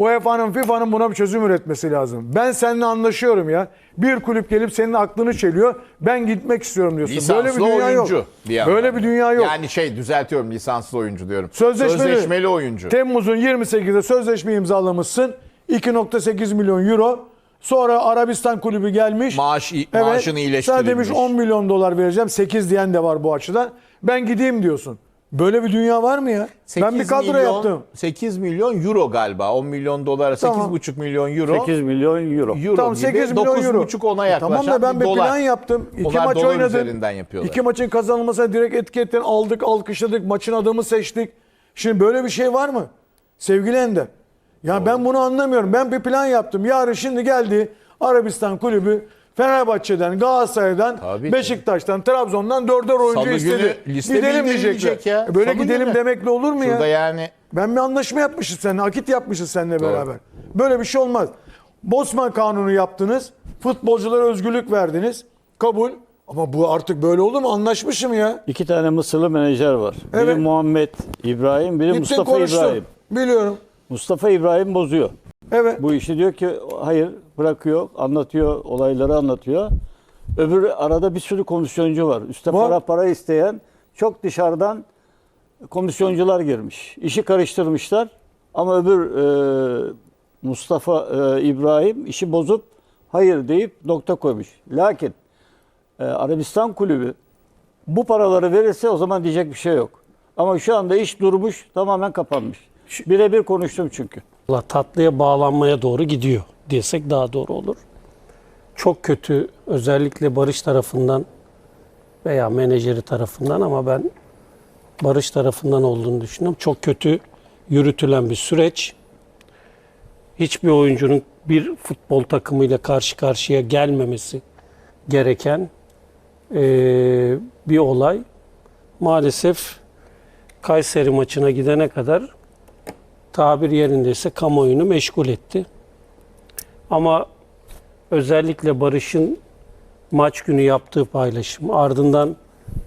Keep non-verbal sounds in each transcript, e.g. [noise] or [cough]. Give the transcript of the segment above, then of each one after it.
UEFA'nın FIFA'nın buna bir çözüm üretmesi lazım. Ben seninle anlaşıyorum ya. Bir kulüp gelip senin aklını çeliyor. Ben gitmek istiyorum diyorsun. Lisanslı Böyle bir dünya oyuncu yok. bir. Böyle bir dünya yok. Yani şey düzeltiyorum lisanslı oyuncu diyorum. Sözleşmeli, Sözleşmeli oyuncu. Temmuz'un 28'de sözleşme imzalamışsın. 2.8 milyon euro. Sonra Arabistan kulübü gelmiş. Maaş, maaşını Sana iyileştirilmiş. demiş 10 milyon dolar vereceğim. 8 diyen de var bu açıdan. Ben gideyim diyorsun. Böyle bir dünya var mı ya? Ben bir 8 kadro milyon, yaptım. 8 milyon euro galiba. 10 milyon dolara Tamam. 8,5 milyon euro. 8 milyon euro. euro Tamam gibi 8 milyon euro. 9,5 ona E yaklaşan Tamam da ben bir dolar. plan yaptım. İki Onlar maç dolar oynadım. üzerinden yapıyorlar. İki maçın kazanılmasına direkt etki ettin. Aldık, alkışladık. Maçın adamı seçtik. Şimdi böyle bir şey var mı? Sevgili Ender. Ya ben bunu anlamıyorum. Ben bir plan yaptım. Yarın şimdi geldi Arabistan kulübü Fenerbahçe'den, Galatasaray'dan, Tabii. Beşiktaş'tan, Trabzon'dan dörder oyuncu Salı günü istedi. liste Gidelim diyecekler. ya. E Böyle Salı gidelim günü. demekle olur mu Şurada ya? yani Ben bir anlaşma yapmışız seninle. Akit yapmışız seninle beraber. Böyle bir şey olmaz. Bosman kanunu yaptınız. Futbolculara özgürlük verdiniz. Kabul. Ama bu artık böyle olur mu? Anlaşmışım ya. İki tane Mısırlı menajer var. Evet. Biri Muhammed İbrahim, biri Gittin Mustafa konuştun. İbrahim. Biliyorum. Mustafa İbrahim bozuyor. Evet. Bu işi diyor ki hayır bırakıyor, anlatıyor, olayları anlatıyor. Öbür arada bir sürü komisyoncu var. Üste Var. para para isteyen çok dışarıdan komisyoncular girmiş. İşi karıştırmışlar. Ama öbür e, Mustafa e, İbrahim işi bozup hayır deyip nokta koymuş. Lakin e, Arabistan kulübü bu paraları verirse o zaman diyecek bir şey yok. Ama şu anda iş durmuş, tamamen kapanmış. Birebir konuştum çünkü. Valla tatlıya bağlanmaya doğru gidiyor desek daha doğru olur. Çok kötü özellikle Barış tarafından veya menajeri tarafından ama ben Barış tarafından olduğunu düşünüyorum. Çok kötü yürütülen bir süreç. Hiçbir oyuncunun bir futbol takımıyla karşı karşıya gelmemesi gereken eee, bir olay. Maalesef Kayseri maçına gidene kadar tabir yerindeyse kamuoyunu meşgul etti. Ama özellikle Barış'ın maç günü yaptığı paylaşım, ardından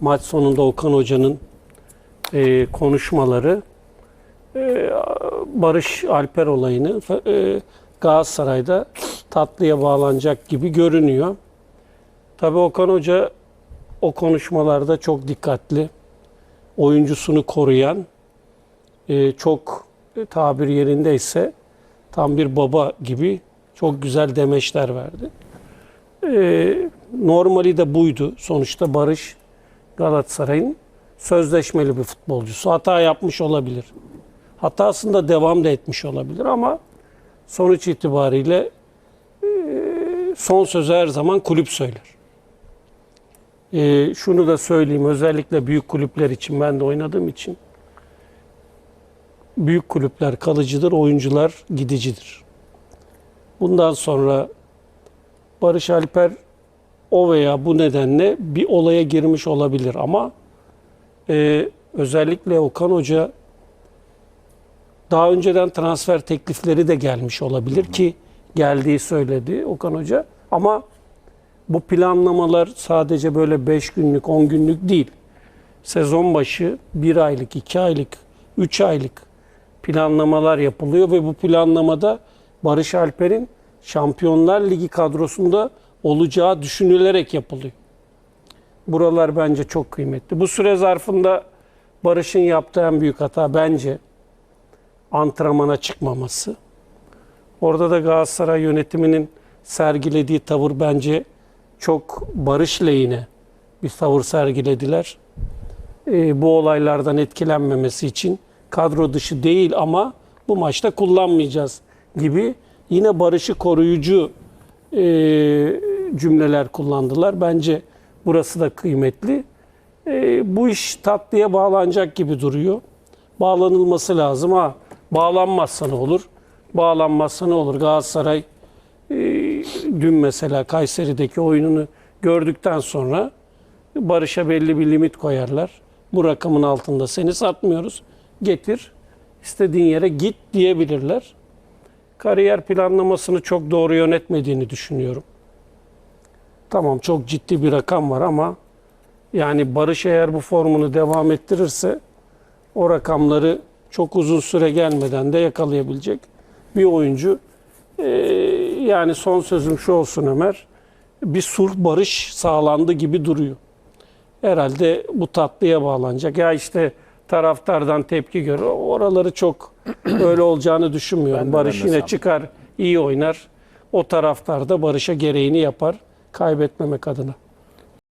maç sonunda Okan Hoca'nın e, konuşmaları, e, Barış Alper olayını e, Galatasaray'da tatlıya bağlanacak gibi görünüyor. Tabii Okan Hoca o konuşmalarda çok dikkatli, oyuncusunu koruyan, e, çok tabir yerindeyse tam bir baba gibi çok güzel demeçler verdi. E, normali de buydu. Sonuçta Barış Galatasaray'ın sözleşmeli bir futbolcusu. Hata yapmış olabilir. Hatasında devam da etmiş olabilir ama sonuç itibariyle e, son sözü her zaman kulüp söyler. E, şunu da söyleyeyim özellikle büyük kulüpler için ben de oynadığım için büyük kulüpler kalıcıdır, oyuncular gidicidir. Bundan sonra Barış Alper o veya bu nedenle bir olaya girmiş olabilir ama e, özellikle Okan Hoca daha önceden transfer teklifleri de gelmiş olabilir ki geldiği söyledi Okan Hoca ama bu planlamalar sadece böyle 5 günlük 10 günlük değil. Sezon başı 1 aylık, 2 aylık, 3 aylık planlamalar yapılıyor ve bu planlamada Barış Alper'in Şampiyonlar Ligi kadrosunda olacağı düşünülerek yapılıyor. Buralar bence çok kıymetli. Bu süre zarfında Barış'ın yaptığı en büyük hata bence antrenmana çıkmaması. Orada da Galatasaray yönetiminin sergilediği tavır bence çok barış lehine bir tavır sergilediler. Ee, bu olaylardan etkilenmemesi için kadro dışı değil ama bu maçta kullanmayacağız gibi yine barışı koruyucu e, cümleler kullandılar. Bence burası da kıymetli. E, bu iş tatlıya bağlanacak gibi duruyor. Bağlanılması lazım ha. Bağlanmazsa ne olur? Bağlanmazsa ne olur? Galatasaray e, dün mesela Kayseri'deki oyununu gördükten sonra Barış'a belli bir limit koyarlar. Bu rakamın altında seni satmıyoruz. Getir, istediğin yere git diyebilirler. Kariyer planlamasını çok doğru yönetmediğini düşünüyorum. Tamam çok ciddi bir rakam var ama yani Barış eğer bu formunu devam ettirirse o rakamları çok uzun süre gelmeden de yakalayabilecek. bir oyuncu. Ee, yani son sözüm şu olsun Ömer. Bir sulh barış sağlandı gibi duruyor. Herhalde bu tatlıya bağlanacak. Ya işte taraftardan tepki gör. Oraları çok [clears throat] öyle olacağını düşünmüyorum. Ben de- Barış ben de yine sanmıyorum. çıkar, iyi oynar. O taraftar da Barış'a gereğini yapar kaybetmemek adına.